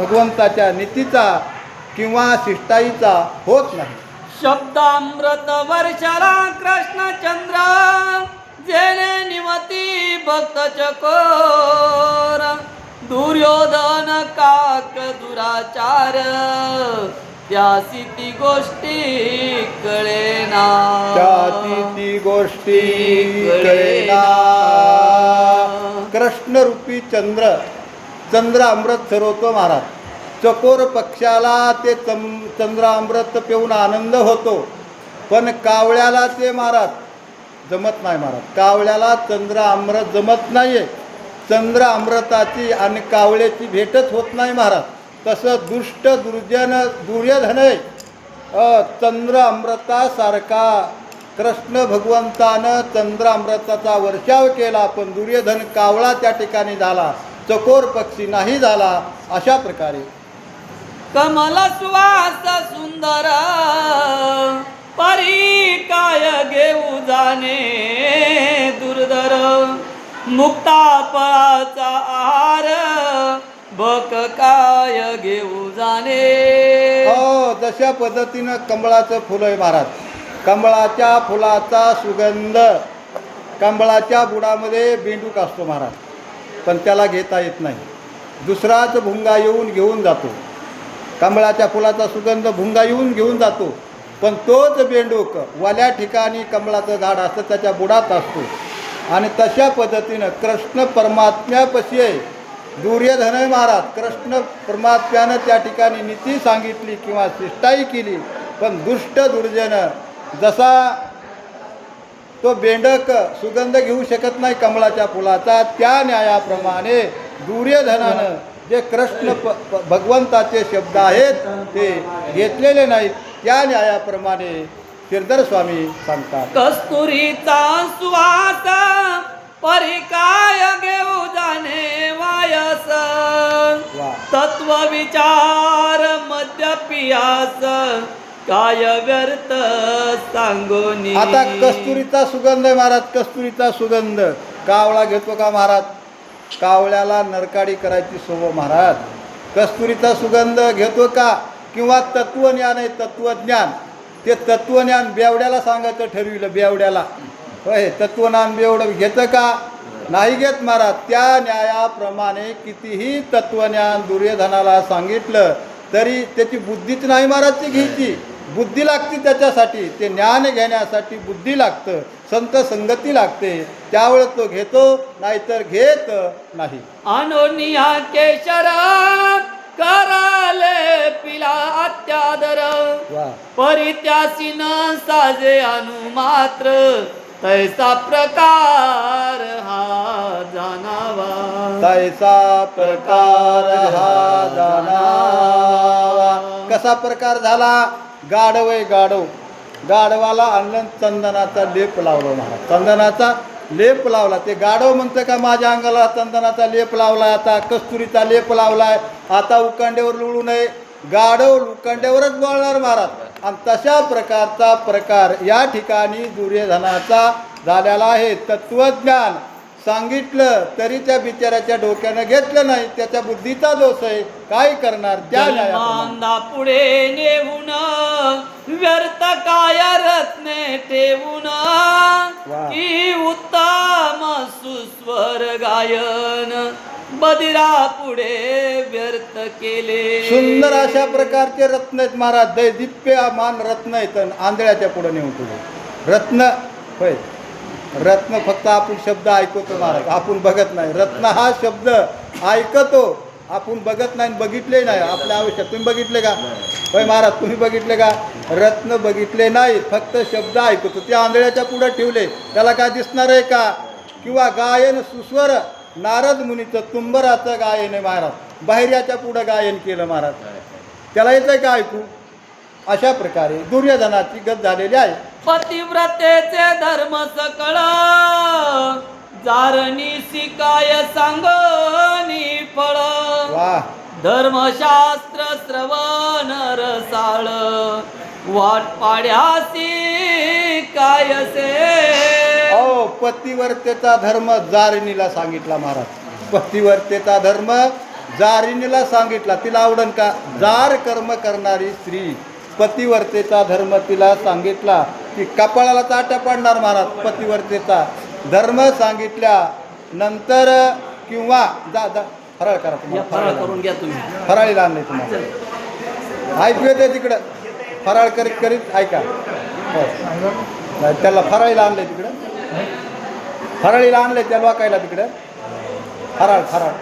भगवंताच्या नीतीचा किंवा शिष्टाईचा होत नाही. शब्दामृत वर्षाला कृष्णचंद्र जेणे निमती भक्त चकोर दुर्योधन काक दुराचार त्यासी ती गोष्टी कळेना. त्याती ती गोष्टी कळेना. कृष्णरूपी चंद्र चंद्र अमृत ठरवतो महाराज. चकोर पक्षाला ते चम चंद्र अमृत पिऊन आनंद होतो. पण कावळ्याला ते महाराज जमत नाही महाराज. कावळ्याला चंद्र अमृत जमत नाही आहे चंद्र अमृताची आणि कावळ्याची भेटच होत नाही महाराज. तसं दुष्ट दुर्जन दुर्योधन आहे चंद्र अमृतासारखा कृष्ण भगवंतानं चंद्र अमृताचा वर्षाव केला पण दुर्योधन कावळा त्या ठिकाणी झाला. चकोर पक्षी नाही झाला अशा प्रकारे. कमल सुवास सुंदर परी काय घेऊ जाणे दुर्धर. मुक्ता फळाचा आहार बक काय घेऊ जाणे. हो जशा पद्धतीनं कमळाचं फुलं आहे महाराज कमळाच्या फुलाचा सुगंध कमळाच्या बुडामध्ये बेंडूक असतो महाराज पण त्याला घेता येत नाही. दुसराच भुंगा येऊन घेऊन जातो. कमळाच्या फुलाचा सुगंध भुंगा येऊन घेऊन जातो. पण तोच बेंडूक वाल्या ठिकाणी कमळाचं झाड असतं त्याच्या बुडात असतो. आणि तशा पद्धतीनं कृष्ण परमात्म्यापशी आहे. दुर्योधन महाराज कृष्ण परमात्म्यानं त्या ठिकाणी नीती सांगितली किंवा शिष्टाई केली पण दुष्ट दुर्जन जसा तो बेंडक सुगंध घेऊ शकत नाही कमळाच्या फुलाचा. त्या न्यायाप्रमाणे दुर्योधनानं जे कृष्ण प भगवंताचे शब्द आहेत ते घेतलेले नाहीत. त्या न्यायाप्रमाणे शिरदर स्वामी सांगतात. कस्तुरीचा सुवास परी काय घेऊ जाणे वायस. तत्व विचार मध्य पियास काय व्यर्थ सांगून आता कस्तुरीचा सुगंध आहे महाराज कस्तुरीचा सुगंध. कावळा घेतो का महाराज? कावळ्याला नरकाडी करायची सोबत महाराज. कस्तुरीचा सुगंध घेतो का? किंवा तत्वज्ञान आहे तत्वज्ञान. ते तत्वज्ञान बेवड्याला सांगायचं ठरविलं बेवड्याला. होय तत्वज्ञान बेवडं घेतं का? नाही घेत महाराज. त्या न्यायाप्रमाणे कितीही तत्वज्ञान दुर्योधनाला सांगितलं तरी त्याची बुद्धीच नाही महाराज ती घ्यायची. बुद्धी लागते त्याच्यासाठी ते ज्ञान घेण्यासाठी बुद्धी लागतं संत संगती लागते त्यावेळेस तो घेतो नाहीतर घेत नाही. अनोनिया केशर कराले पिला अत्यादर. वा. परित्यासी न साजे अनुमात्र तैसा प्रकार हा जाणावा. तैसा प्रकार हा जाणावा. कसा प्रकार झाला? गाढव आहे गाढव. गाढवाला आणलं चंदनाचा लेप लावला महाराज. चंदनाचा लेप लावला. ते गाढव म्हणतं का माझ्या अंगाला? चंदनाचा लेप लावला आता कस्तुरीचा लेप लावलाय. आता उकांड्यावर लुळू नये. गाढव उकांड्यावरच बोलणार महाराज. आणि तशा प्रकारचा प्रकार या ठिकाणी दुर्योधनाचा झालेला आहे. तत्वज्ञान. सांगितलं तरी त्या बिचाऱ्याच्या डोक्यानं घेतलं नाही. त्याच्या बुद्धीचा दोष आहे. काय करणार? त्या पुढे नेऊन व्यर्थ काय रत्ने ठेवून. की उत्तम सुस्वर गायन बदिरा पुढे व्यर्थ केले. सुंदर अशा प्रकारचे रत्न आहेत महाराज. दैदिप्य मान रत्न आहेत. आंधळ्याच्या पुढे नेऊन पुढे रत्न होय. रत्न फक्त आपण शब्द ऐकतो महाराज. आपण बघत नाही. रत्न हा शब्द ऐकतो. आपण बघत नाही बघितले नाही. आपल्या आयुष्यात तुम्ही बघितले का? होय महाराज तुम्ही बघितले का? रत्न बघितले नाही फक्त शब्द ऐकतो. ते आंधळ्याच्या पुढे ठेवले. त्याला काय दिसणार आहे का? किंवा गायन सुस्वर नारद मुनीचं तुंबराचं गायन आहे महाराज. बाहेर्याच्या पुढं गायन केलं महाराज. त्याला येतं का ऐकू? अशा प्रकारे दुर्योधनाची गत झालेली आहे. पतिव्रतेचे धर्म सकळ. जारणी शिकाय सांगणी फळ. वा. धर्मशास्त्र श्रवण रसाळ. वाट पाड्यासी कायसे अहो पतिवर्तेचा धर्म जारणीला सांगितला महाराज. पतिवर्तेचा धर्म जारिनीला सांगितला. तिला आवडन का? जार कर्म करणारी स्त्री पतिवर्तेचा धर्म तिला सांगितला. की कपाळाला ताटा पाडणार महाराज पतिवर्तेचा. धर्म सांगितल्या नंतर किंवा जा जा फराळ करा या तुम्हाला फराळ करून घ्या तुम्ही. फराळीला आणले तुम्हाला. ऐकू येते तिकडं? फराळ करीत करीत ऐका. हो. त्याला फराळीला आणले तिकडं. फराळीला आणले त्या लोकायला तिकडं. फराळ फराळ.